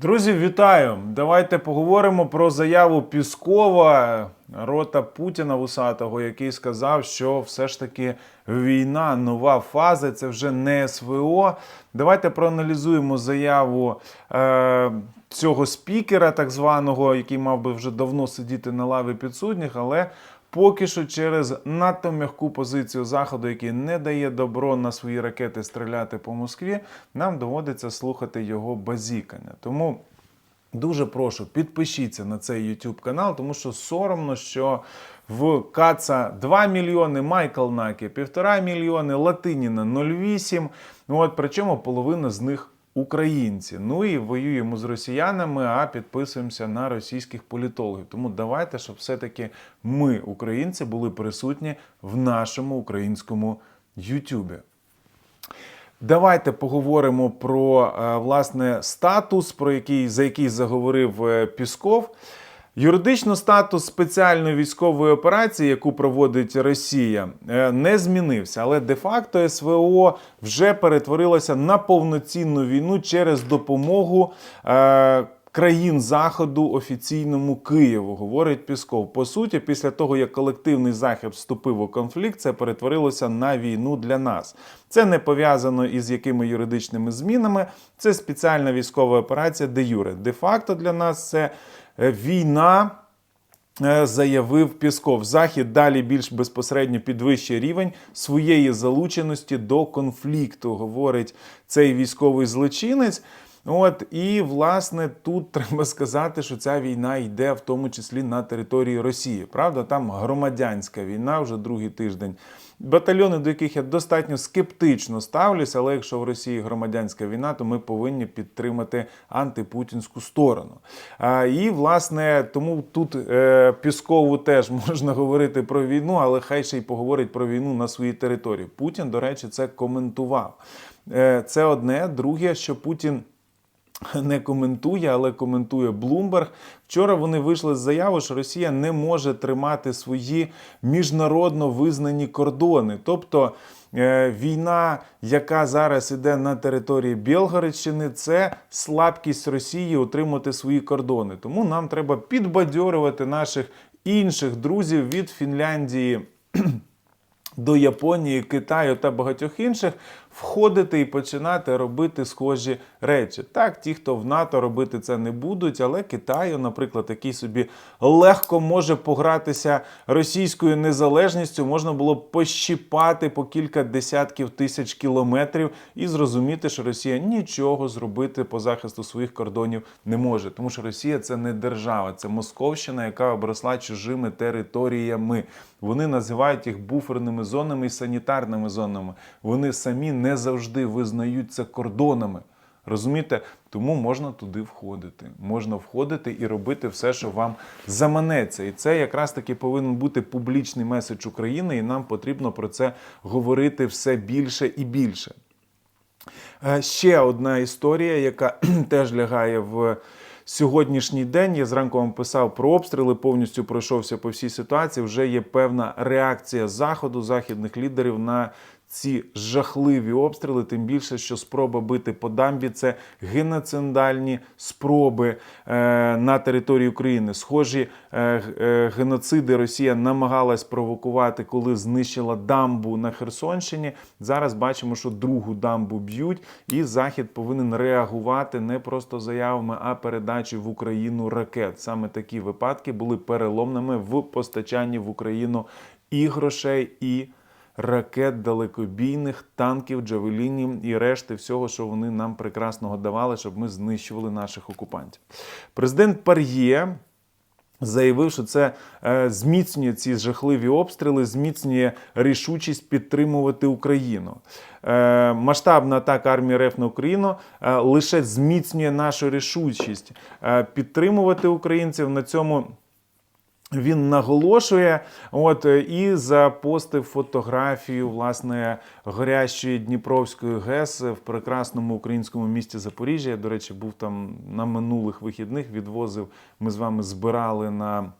Друзі, вітаю! Давайте поговоримо про заяву Піскова, рота Путіна Вусатого, який сказав, що все ж таки війна, нова фаза, це вже не СВО. Давайте проаналізуємо заяву е, цього спікера, так званого, який мав би вже давно сидіти на лаві підсудніх, але Поки що через надто м'яку позицію заходу, який не дає добро на свої ракети стріляти по Москві, нам доводиться слухати його базікання. Тому дуже прошу, підпишіться на цей YouTube канал, тому що соромно, що в Каца 2 мільйони, Майкл Накі 1,5 мільйони, Латиніна 0,8. Ну от причому половина з них українці. Ну і воюємо з росіянами, а підписуємося на російських політологів. Тому давайте, щоб все-таки ми, українці, були присутні в нашому українському Ютубі. Давайте поговоримо про е, власне статус, про який за який заговорив е, Пісков. Юридично статус спеціальної військової операції, яку проводить Росія, е, не змінився, але де-факто СВО вже перетворилося на повноцінну війну через допомогу. е, Країн заходу офіційному Києву, говорить Пісков. По суті, після того як колективний захід вступив у конфлікт, це перетворилося на війну для нас. Це не пов'язано із якими юридичними змінами. Це спеціальна військова операція, де юре. Де-факто для нас це війна. е, Заявив Пісков, Захід далі більш безпосередньо підвищує рівень своєї залученості до конфлікту, говорить цей військовий злочинець. От і власне тут треба сказати, що ця війна йде в тому числі на території Росії. Правда, там громадянська війна вже другий тиждень. Батальйони, до яких я достатньо скептично ставлюся, але якщо в Росії громадянська війна, то ми повинні підтримати антипутінську сторону. А, і власне тому тут е, Піскову теж можна говорити про війну, але хай ще й поговорить про війну на своїй території. Путін, до речі, це коментував. Е, це одне, друге, що Путін не коментує, але коментує Блумберг. Вчора вони вийшли з заяви, що Росія не може тримати свої міжнародно визнані кордони. Тобто е, війна, яка зараз іде на території Білгородщини, це слабкість Росії утримати свої кордони. Тому нам треба підбадьорювати наших інших друзів від Фінляндії. До Японії, Китаю та багатьох інших входити і починати робити схожі речі. Так, ті, хто в НАТО робити це не будуть, але Китаю, наприклад, який собі легко може погратися російською незалежністю, можна було б пощіпати по кілька десятків тисяч кілометрів і зрозуміти, що Росія нічого зробити по захисту своїх кордонів не може, тому що Росія це не держава, це Московщина, яка обросла чужими територіями. Вони називають їх буферними зонами і санітарними зонами. Вони самі не завжди визнають це кордонами. Розумієте? Тому можна туди входити. Можна входити і робити все, що вам заманеться. І це якраз таки повинен бути публічний меседж України, і нам потрібно про це говорити все більше і більше. Е, Ще одна історія, яка теж лягає в сьогоднішній день. Я зранку вам писав про обстріли, повністю пройшовся по всій ситуації. Вже є певна реакція заходу, західних лідерів на ці жахливі обстріли. Тим більше, що спроба бити по дамбі це геноцидальні спроби е, на території України. Схожі е, е, геноциди Росія намагалась провокувати, коли знищила дамбу на Херсонщині. Зараз бачимо, що другу дамбу б'ють, і Захід повинен реагувати не просто заявами, а передачею в Україну ракет. Саме такі випадки були переломними в постачанні в Україну і грошей, і ракет далекобійних, танків, джавелінів і решти всього, що вони нам прекрасного давали, щоб ми знищували наших окупантів. Президент Пар'є заявив, що це е, зміцнює ці жахливі обстріли, зміцнює рішучість підтримувати Україну. Е, масштабна атака армії РФ на Україну е, лише зміцнює нашу рішучість підтримувати українців на цьому. Він наголошує, от е, і запостив фотографію власне горящої Дніпровської ГЕС в прекрасному українському місті Запоріжжя. Я, до речі, був там на минулих вихідних. Відвозив. Ми з вами збирали на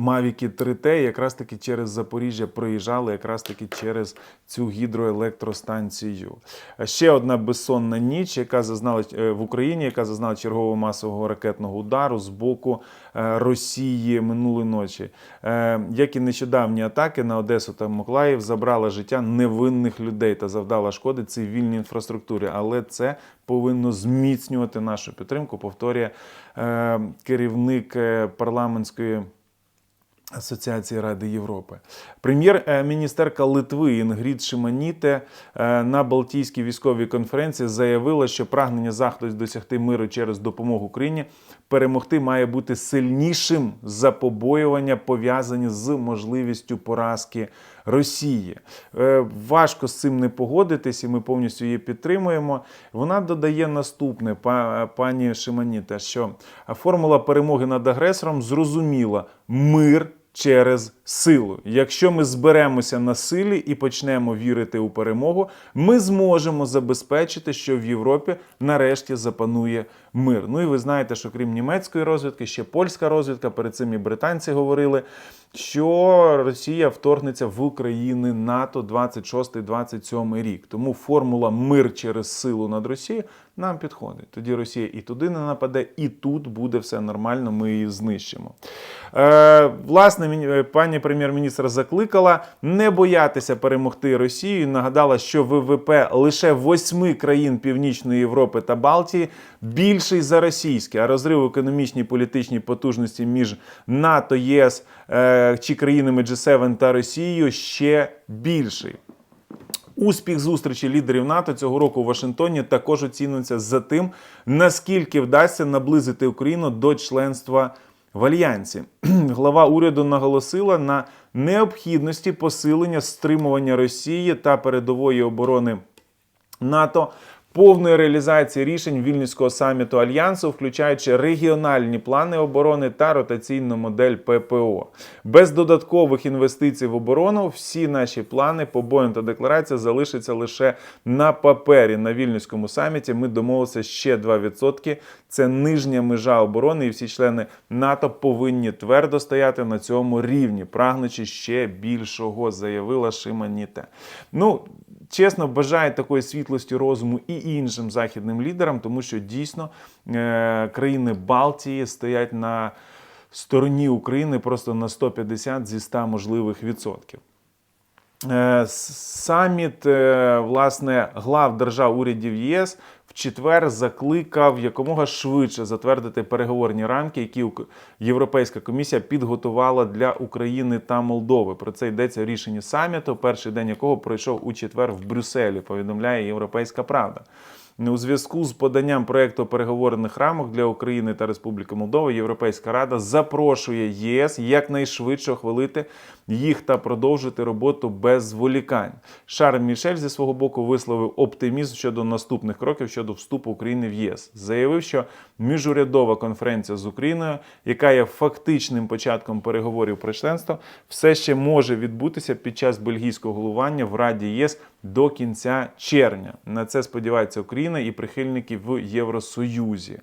Мавіки 3Т якраз таки через Запоріжжя проїжджали, якраз таки через цю гідроелектростанцію. Ще одна безсонна ніч, яка зазнала е, в Україні, яка зазнала чергового масового ракетного удару з боку е, Росії минулої ночі. Е, Як і нещодавні атаки на Одесу та Миколаїв забрала життя невинних людей та завдала шкоди цивільній інфраструктурі. Але це повинно зміцнювати нашу підтримку. Повторює керівник парламентської. Асоціації Ради Європи. Прем'єр-міністерка Литви Інгрід Шиманіте е, на Балтійській військовій конференції заявила, що прагнення Заходу досягти миру через допомогу Україні перемогти має бути сильнішим за побоювання, пов'язані з можливістю поразки Росії. Е, Важко з цим не погодитись, і ми повністю її підтримуємо. Вона додає наступне, пані Шиманіте, що формула перемоги над агресором зрозуміла мир через силу. Якщо ми зберемося на силі і почнемо вірити у перемогу, ми зможемо забезпечити, що в Європі нарешті запанує мир. Ну і ви знаєте, що крім німецької розвідки, ще польська розвідка, перед цим і британці говорили, що Росія вторгнеться в Україну НАТО 26-27 рік. Тому формула мир через силу над Росією нам підходить. Тоді Росія і туди не нападе, і тут буде все нормально, ми її знищимо. Е, власне, е, пані прем'єр-міністр закликала не боятися перемогти Росію. Нагадала, що ВВП лише восьми країн Північної Європи та Балтії більший за російський, а розрив у економічній і політичній потужності між НАТО, ЄС е, чи країнами G7 та Росією ще більший. Успіх зустрічі лідерів НАТО цього року у Вашингтоні також оцінюється за тим, наскільки вдасться наблизити Україну до членства в альянсі. Глава уряду наголосила на необхідності посилення стримування Росії та передової оборони НАТО. Повної реалізації рішень Вільнюського саміту альянсу, включаючи регіональні плани оборони та ротаційну модель ППО. Без додаткових інвестицій в оборону всі наші плани, побоєм та декларація залишаться лише на папері. На вільнюському саміті ми домовилися ще 2%. Це нижня межа оборони, і всі члени НАТО повинні твердо стояти на цьому рівні, прагнучи ще більшого, заявила Шиманіте. Ну, чесно бажаю такої світлості розуму і іншим західним лідерам, тому що дійсно е, країни Балтії стоять на стороні України просто на 150 зі 100 можливих відсотків. Е, Саміт е, власне глав держав урядів ЄС четвер закликав якомога швидше затвердити переговорні рамки, які Європейська комісія підготувала для України та Молдови. Про це йдеться в рішенні саміту, перший день якого пройшов у четвер в Брюсселі. Повідомляє Європейська Правда. У зв'язку з поданням проекту переговорних рамок для України та Республіки Молдова Європейська Рада запрошує ЄС якнайшвидше хвалити їх та продовжити роботу без зволікань. Шарль Мішель зі свого боку висловив оптимізм щодо наступних кроків щодо вступу України в ЄС. Заявив, що міжурядова конференція з Україною, яка є фактичним початком переговорів про членство, все ще може відбутися під час бельгійського головування в Раді ЄС до кінця червня. На це сподівається Україна і прихильники в Євросоюзі.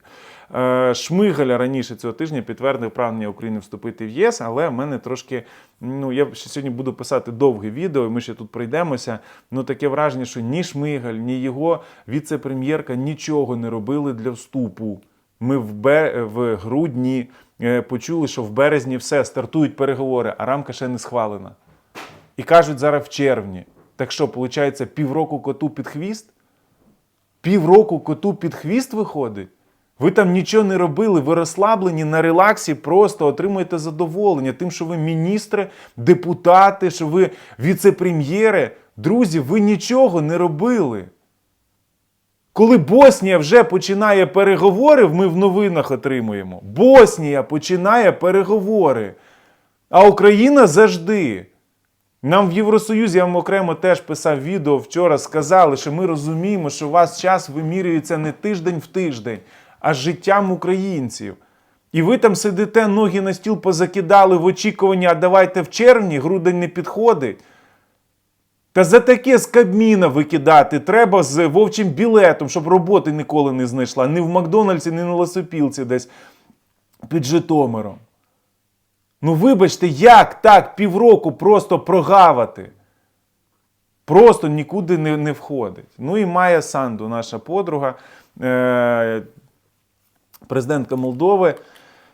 Е, Шмигаль раніше цього тижня підтвердив прагнення України вступити в ЄС, але в мене трошки. Ну, я ще сьогодні буду писати довге відео, і ми ще тут пройдемося. Ну, таке враження, що ні Шмигаль, ні його віце-прем'єрка нічого не робили для вступу. Ми в, бе- в грудні е, почули, що в березні все стартують переговори, а рамка ще не схвалена. І кажуть зараз в червні. Так що, виходить, півроку коту під хвіст? Півроку коту під хвіст виходить? Ви там нічого не робили, ви розслаблені на релаксі, просто отримуєте задоволення тим, що ви міністри, депутати, що ви віце-прем'єри. Друзі, ви нічого не робили. Коли Боснія вже починає переговори, ми в новинах отримуємо. Боснія починає переговори. А Україна завжди. Нам в Євросоюзі я вам окремо теж писав відео вчора. Сказали, що ми розуміємо, що у вас час вимірюється не тиждень в тиждень, а життям українців. І ви там сидите, ноги на стіл позакидали в очікуванні, а давайте в червні, грудень не підходить. Та за таке з Кабміна викидати треба з вовчим білетом, щоб роботи ніколи не знайшла. Ні в Макдональдсі, ні на Лосопілці десь під Житомиром. Ну, вибачте, як так півроку просто прогавати? Просто нікуди не, не входить. Ну і Майя Санду, наша подруга, е- президентка Молдови.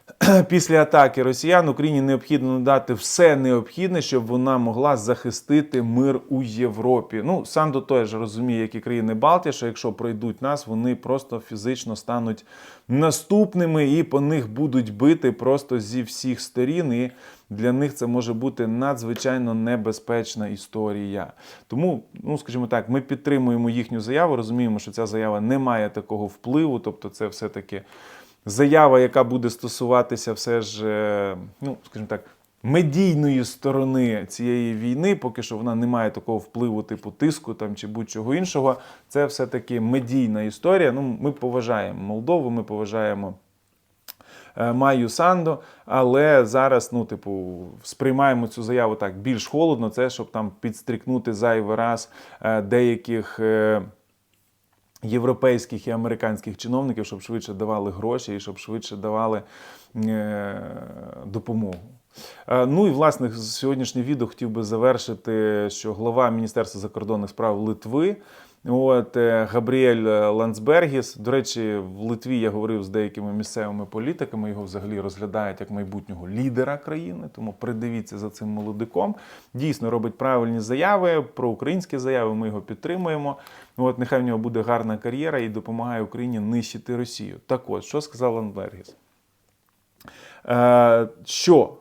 Після атаки росіян Україні необхідно надати все необхідне, щоб вона могла захистити мир у Європі. Ну, Санду теж розуміє, як і країни Балтії, що якщо пройдуть нас, вони просто фізично стануть наступними і по них будуть бити просто зі всіх сторін. І для них це може бути надзвичайно небезпечна історія. Тому, ну скажімо так, ми підтримуємо їхню заяву, розуміємо, що ця заява не має такого впливу, тобто це все-таки заява, яка буде стосуватися все ж, е, ну, скажімо так, медійної сторони цієї війни, поки що вона не має такого впливу, типу тиску там чи будь-чого іншого. Це все-таки медійна історія. Ну, ми поважаємо Молдову, ми поважаємо. е, Майю Сандо, але зараз, ну, типу, сприймаємо цю заяву так більш холодно. Це щоб там підстрікнути зайвий раз е, деяких європейських і американських чиновників, щоб швидше давали гроші і щоб швидше давали е, допомогу. Е, Ну і власне сьогоднішнє відео хотів би завершити, що глава Міністерства закордонних справ Литви. От е, Габріель Ландсбергіс. До речі, в Литві я говорив з деякими місцевими політиками. Його взагалі розглядають як майбутнього лідера країни. Тому придивіться за цим молодиком. Дійсно робить правильні заяви про українські заяви. Ми його підтримуємо. От нехай в нього буде гарна кар'єра і допомагає Україні нищити Росію. Так от, що сказав Ландбергіс? Е, що е,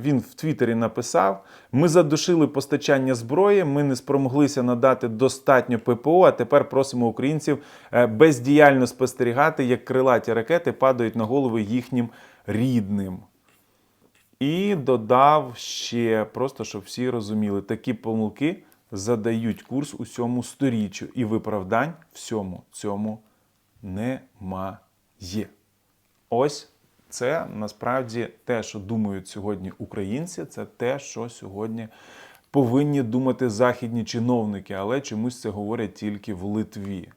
він в Твіттері написав: ми задушили постачання зброї, ми не спромоглися надати достатньо ППО. А тепер просимо українців е, бездіяльно спостерігати, як крилаті ракети падають на голови їхнім рідним. І додав ще, просто щоб всі розуміли, такі помилки задають курс усьому сторіччю, і виправдань всьому цьому немає. Ось це насправді те, що думають сьогодні українці, це те, що сьогодні повинні думати західні чиновники, але чомусь це говорять тільки в Литві.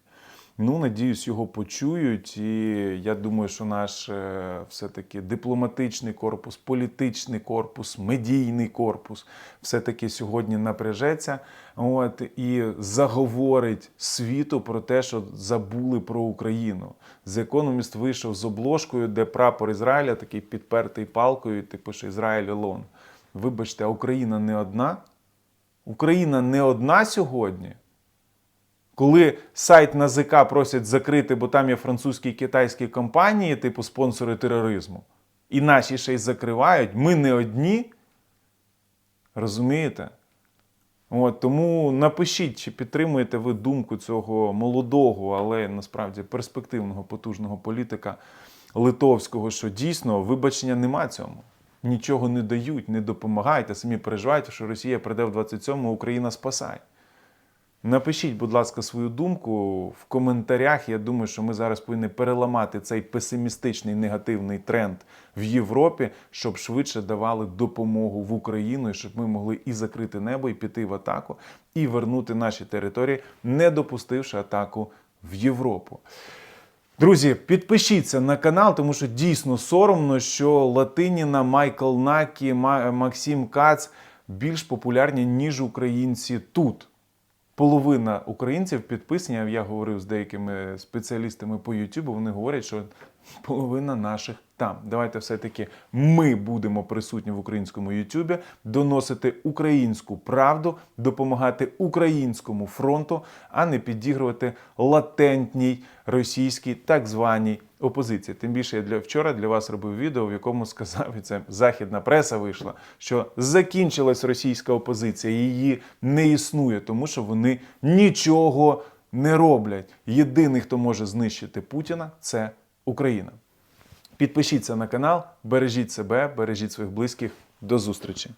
Ну, надіюсь, його почують, і я думаю, що наш е, все-таки дипломатичний корпус, політичний корпус, медійний корпус все-таки сьогодні напряжеться от, і заговорить світу про те, що забули про Україну. The Economist вийшов з обложкою, де прапор Ізраїля такий підпертий палкою, типу, що Ізраїль Алон. Вибачте, а Україна не одна? Україна не одна сьогодні. Коли сайт НАЗК просять закрити, бо там є французькі і китайські компанії, типу спонсори тероризму, і наші ще й закривають, ми не одні. Розумієте? От, тому напишіть, чи підтримуєте ви думку цього молодого, але насправді перспективного, потужного політика литовського, що дійсно вибачення нема цьому. Нічого не дають, не допомагають, а самі переживають, що Росія прийде в 27-му, Україна спасає. Напишіть, будь ласка, свою думку в коментарях. Я думаю, що ми зараз повинні переламати цей песимістичний негативний тренд в Європі, щоб швидше давали допомогу в Україну, і щоб ми могли і закрити небо, і піти в атаку, і вернути наші території, не допустивши атаку в Європу. Друзі, підпишіться на канал, тому що дійсно соромно, що Латиніна, Майкл Накі, Максим Кац більш популярні, ніж українці тут. Половина українців підписані, я говорив з деякими спеціалістами по YouTube, вони говорять, що половина наших там. Давайте все-таки ми будемо присутні в українському YouTube, доносити українську правду, допомагати українському фронту, а не підігрувати латентній російській так званій опозиції. Тим більше я для вчора для вас робив відео, в якому сказав, і це західна преса вийшла, що закінчилась російська опозиція, її не існує, тому що вони нічого не роблять. Єдиний, хто може знищити Путіна, це Україна. Підпишіться на канал, бережіть себе, бережіть своїх близьких. До зустрічі!